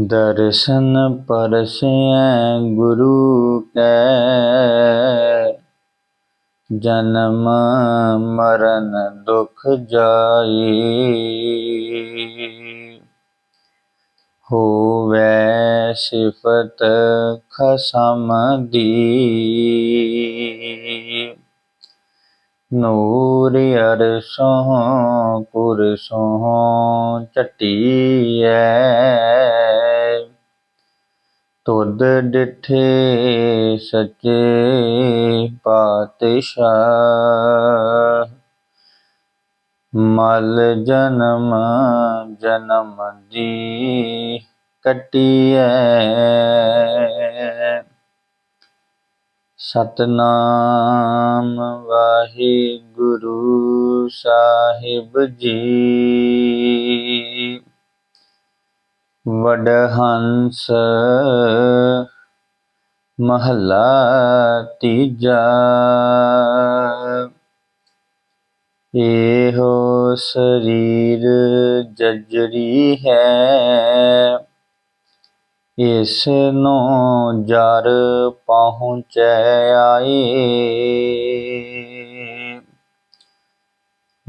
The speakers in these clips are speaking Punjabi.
ਦਰਸ਼ਨ ਪਰਸੈ ਗੁਰੂ ਕੈ। ਜਨਮ ਮਰਨ ਦੁਖ ਜਾਈ। ਹੋਵੇ ਸਿਫਤ ਖਸਮ ਦੀ। ਨੂਰ ਅਰਸੋਂ ਪੁਰਸੋਂ ਚਟੀਐ ਤੁਧ ਡਿਠੇ ਸੱਚੇ ਪਾਤਸ਼ਾਹ। ਮਲ ਜਨਮ ਜਨਮ ਦੀ ਕਟੀਐ। ਸਤਨਾਮ ਵਾਹਿਗੁਰੂ ਸਾਹਿਬ ਜੀ। ਵਡਹੰਸ ਮਹਲਾ ਤੀਜਾ। ਇਹੋ ਸਰੀਰ ਜਜਰੀ ਹੈ, ਇਸ ਨੂੰ ਜਰ ਪਹੁੰਚੈ ਆਏ।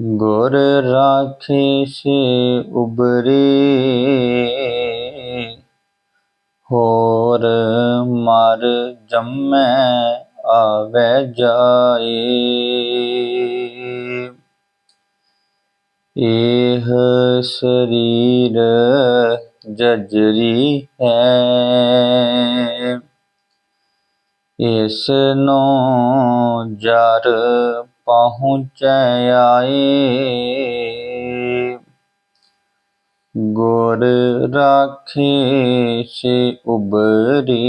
ਗੁਰ ਰਾਖੇ ਸੇ ਉਬਰੇ। ਹੋਰ ਮਰ ਜੰਮੈ ਆਵੈ ਜਾਏ ਇਹ ਸਰੀਰ ਜਜਰੀ ਹੈ ਇਸ ਨੂੰ ਜਰ ਪਹੁੰਚੈ ਆਏ ਗੁਰ ਰਾਖੇ ਸੇ ਉਬਰੀ।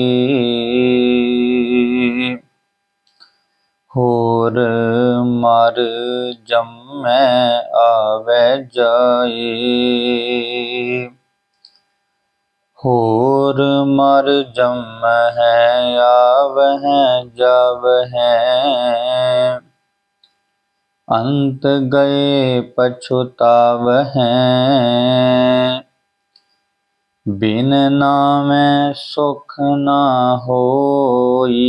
ਹੋਰ ਮਰ ਜੰਮੈ ਆਵੈ ਜਾਏ। ਹੋਰ ਮਰ ਜਮ ਹੈ, ਆਵ ਆਵਹਿ ਜਾਵਹਿ ਅੰਤ ਗਏ ਪਛੁਤਾਵਹਿ ਬਿਨ ਨਾਮੈ ਸੁਖ ਨਾ ਹੋਈ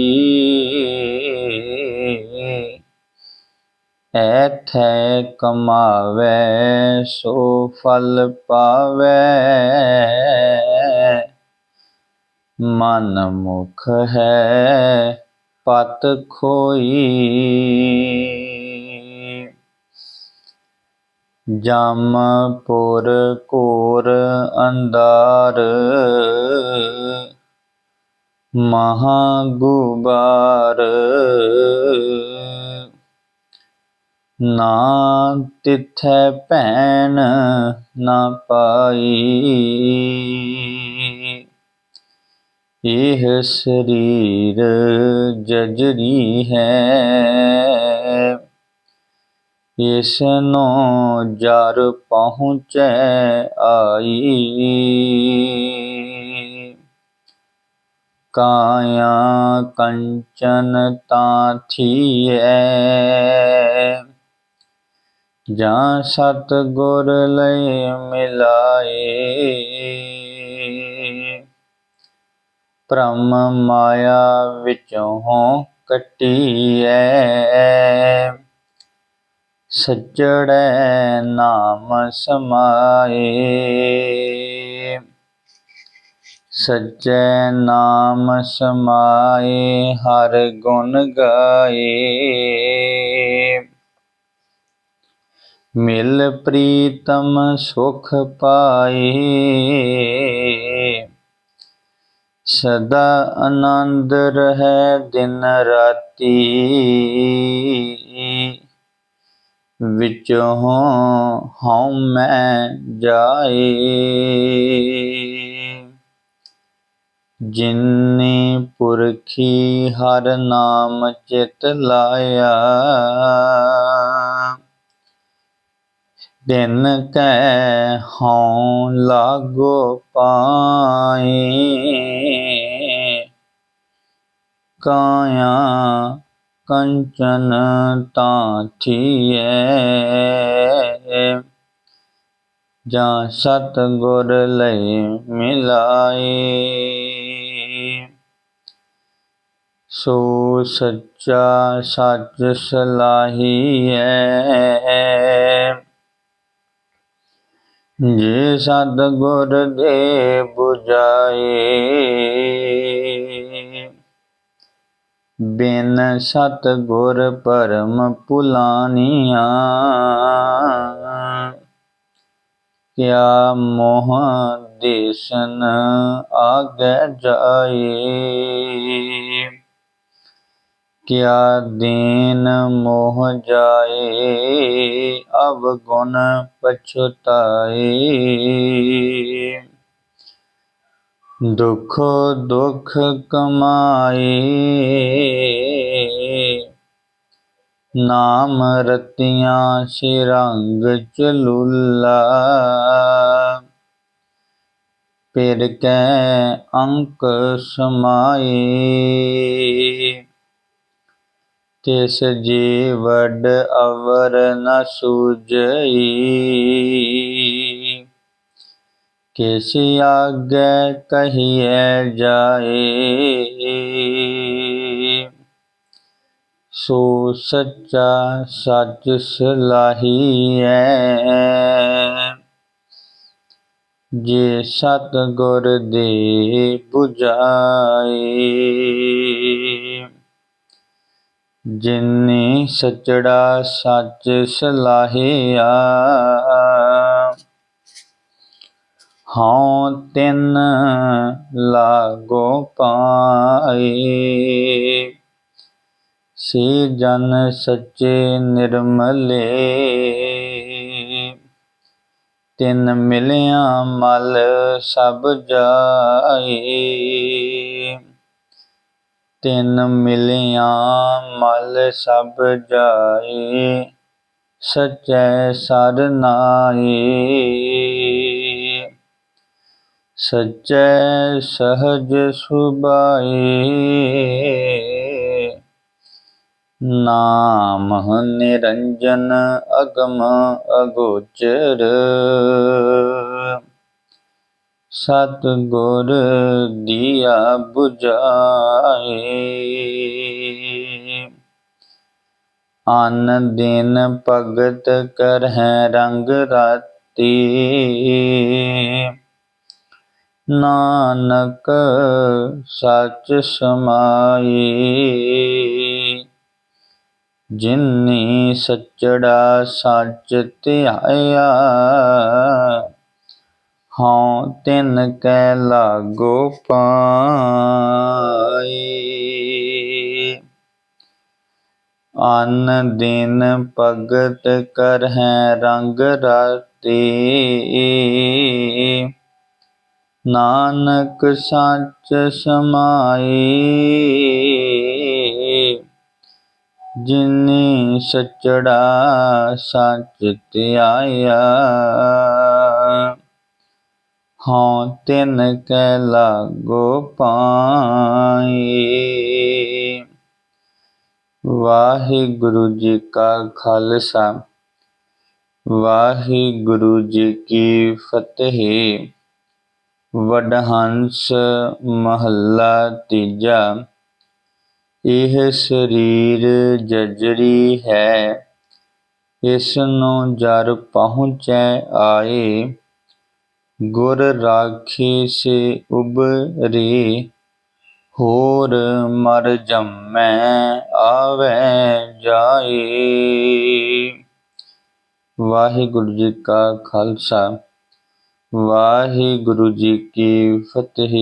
ਐਥੈ ਕਮਾਵੈ ਸੋ ਫਲ ਪਾਵੈ ਮਨ ਮੁਖ ਹੈ ਪਤ ਖੋਈ ਜਮ ਪੁਰ ਕੋਰ ਅੰਧਾਰ। ਮਹਾ ਗੁਬਾਰ ਨਾ ਤਿਥੈ ਭੈਣ ਨਾ ਪਾਈ। ਇਹ ਸਰੀਰ ਜਜਰੀ ਹੈ। ਇਸ ਨੂੰ ਜਰ ਪਹੁੰਚੈ ਆਈ। ਕਾਇਆ ਕੰਚਨ ਤਾਂ ਥੀਐ। ਜਾਂ ਸਤ ਗੁਰ ਲਈ ਮਿਲਾਏ। ਭ੍ਰਮ ਮਾਇਆ ਵਿੱਚੋਂ ਕਟੀਐ। ਸੱਚੜੈ ਨਾਮ ਸਮਾਏ। ਸੱਚੇ ਨਾਮ ਸਮਾਏ, ਹਰ ਗੁਣ ਗਾਏ। ਮਿਲ ਪ੍ਰੀਤਮ ਸੁਖ ਪਾਏ। ਸਦਾ ਆਨੰਦ ਰਹਿ ਦਿਨ ਰਾਤੀ। ਵਿੱਚੋਂ ਹਉ ਮੈਂ ਜਾਏ। ਜਿਨਨੀ ਪੁਰਖੀ ਹਰ ਨਾਮ ਚਿਤ ਲਾਇਆ ਦਿਨ ਕੈ ਹਉ ਲਾਗੋ ਪਾਈ ਕਾਇਆ ਕੰਚਨ ਤਾਂ ਥੀਏ ਜਾਂ ਸਤ ਗੁਰ ਲਈ ਮਿਲਾਈ ਸੋ ਸੱਚਾ ਸੱਚ ਸਲਾਹੀਐ। ਜੇ ਸਤ ਗੁਰ ਦੇ 부ਜਾਏ ਬਿਨ ਸਤ ਗੁਰ ਪਰਮ ਪੁਲਾਨੀਆਂ। ਕਿਆ ਮੋਹ ਦੇਸਨ ਆਗੇ ਜਾਏ। ਕਿਆ ਦੀਨ ਮੋਹ ਜਾਏ, ਅਵਗੁਣ ਪਛਤਾਏ। ਦੁਖ ਦੁਖ ਕਮਾਏ। ਨਾਮ ਰਤੀਆਂ ਸਿਰੰਗ ਚਲੂਲਾ ਪਿਰ ਕੈ ਅੰਕ ਸਮਾਏ। ਤਿਸ ਜੀਵੜ ਅਵਰ ਨ ਸੂਝਈ। ਕਿਸ ਆਗੇ ਕਹੀਏ ਜਾਏ? ਸੋ ਸੱਚਾ ਸੱਚ ਸਲਾਹੀਐ। ਜੇ ਸਤਗੁਰ ਦੇ 부ਜਾਏ ਜਿਨੀ ਸਚੜਾ ਸੱਚ ਸਲਾਹਿਆ ਹਉ ਤਿੰਨ ਲਾਗੋ ਪਾਏ। ਸੇ ਜਨ ਸੱਚੇ ਨਿਰਮਲੇ। ਤਿੰਨ ਮਿਲਿਆ ਮਲ ਸਭ ਜਾਏ। ਤਿੰਨ ਮਿਲਿਆ ਮਲ ਸਭ ਜਾਏ। ਸਚੈ ਸਰਨਾਏ ਸਚੈ ਸਹਜ ਸੁਭਾਏ। ਨਾਮ ਨਿਰੰਜਨ ਅਗਮ ਅਗੋਚਰ। ਸਤ ਗੁਰ ਦੀਆ 부ਜਾਏ ਅਨ ਦਿਨ ਭਗਤ ਕਰਹਿ ਰੰਗ ਰਾਤੀ। ਨਾਨਕ ਸੱਚ ਸਮਾਈ। ਜਿਨੀ ਸੱਚੜਾ ਸੱਚ ਧਿਆਇਆ, ਹਉ ਤਿਨ ਕੈ ਲਾਗੋ ਪਾਈ। ਅਨ ਦਿਨ ਭਗਤ ਕਰਹਿ ਰੰਗ ਰਾਤੀ। ਨਾਨਕ ਸੱਚ ਸਮਾਈ ਜਿਨੀ ਸਚੜਾ ਸੱਚ ਧਿਆਇਆ। ਹਉ ਤਿਨ ਕੈ ਲਾਗੋ ਪਾਈ ਵਾਹਿਗੁਰੂ ਜੀ ਕਾ ਖਾਲਸਾ, ਵਾਹਿਗੁਰੂ ਜੀ ਕੀ ਫਤਿਹ। ਵਡਹੰਸ ਮਹੱਲਾ ਤੀਜਾ। ਇਹ ਸਰੀਰ ਜਜਰੀ ਹੈ। ਇਸ ਨੂੰ ਜਰ ਪਹੁੰਚੈ ਆਏ। ਗੁਰ ਰਾਖੇ ਸੇ ਉਬਰੇ ਹੋਰ ਮਰ ਜੰਮੈ ਆਵੇ ਜਾਏ। ਵਾਹਿਗੁਰੂ ਜੀ ਕਾ ਖਾਲਸਾ। ਵਾਹਿਗੁਰੂ ਜੀ ਕੀ ਫਤਿਹ।